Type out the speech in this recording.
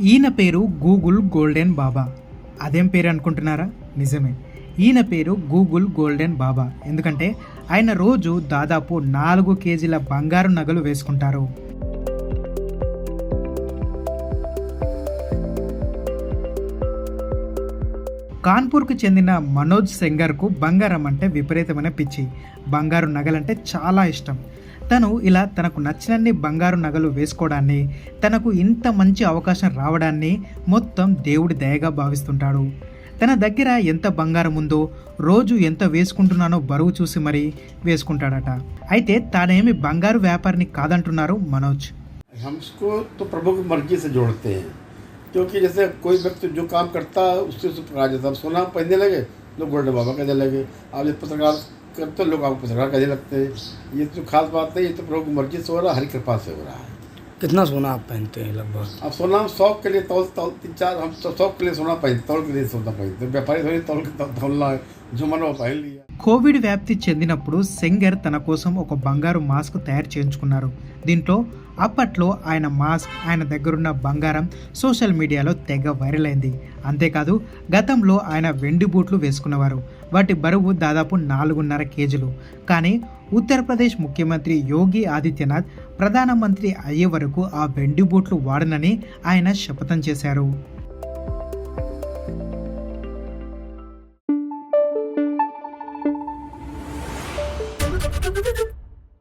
ఈయన పేరు Google golden బాబా. అదేం పేరు అనుకుంటున్నారా? నిజమే. ఈయన పేరు గూగుల్ గోల్డెన్ బాబా. ఎందుకంటే ఆయన రోజు దాదాపు నాలుగు కేజీల బంగారు నగలు వేసుకుంటారు. కాన్పూర్కు చెందిన మనోజ్ సెంగర్కు బంగారం అంటే విపరీతమైన పిచ్చి. బంగారు నగలంటే చాలా ఇష్టం. తను ఇలా తనకు నచ్చినన్ని బంగారు నగలు వేసుకోవడాన్ని తనకు ఇంత మంచి అవకాశం రావడాన్ని మొత్తం దేవుడి దయగా భావిస్తుంటాడు తన దగ్గర ఎంత బంగారం ఉందో రోజు ఎంత వేసుకుంటున్నానో బరువు చూసి మరీ వేసుకుంటాడట అయితే తానేమి బంగారు వ్యాపారిని కాదంటున్నారు మనోజ్ हमको तो प्रभु की मर्जी से जोड़ते हैं क्योंकि जैसे कोई व्यक्ति जो काम करता है उससे उससे प्रकाश जाता है सोना पहनने लगे लोग गोल्डन बाबा कहने लगे आप जब पत्रकार करते तो लोग आपको पत्रकार कहने लगते हैं, ये तो खास बात नहीं, ये तो प्रभु मर्ज़ी से हो रहा है, हरी कृपा से हो रहा है। कितना सोना आप पहनते हैं लगभग अब सोना हम शौक के लिए तौल तौल तीन चार हम तो शौक के लिए सोना पहनते तौल के लिए सोना पहनते व्यापारी थोड़ी तौल के तौ- तौलना है जो मन वो पहन लिया కోవిడ్ వ్యాప్తి చెందినప్పుడు సెంగర్ తన కోసం ఒక బంగారు మాస్క్ తయారు చేయించుకున్నారు దీంట్లో అప్పట్లో ఆయన మాస్క్ ఆయన దగ్గరున్న బంగారం సోషల్ మీడియాలో తెగ వైరల్ అయింది అంతేకాదు గతంలో ఆయన వెండి బూట్లు వేసుకునేవారు వాటి బరువు దాదాపు నాలుగున్నర కేజీలు కానీ ఉత్తరప్రదేశ్ ముఖ్యమంత్రి యోగి ఆదిత్యనాథ్ ప్రధానమంత్రి అయ్యే వరకు ఆ బెండి బూట్లు వాడనని ఆయన శపథం చేశారు.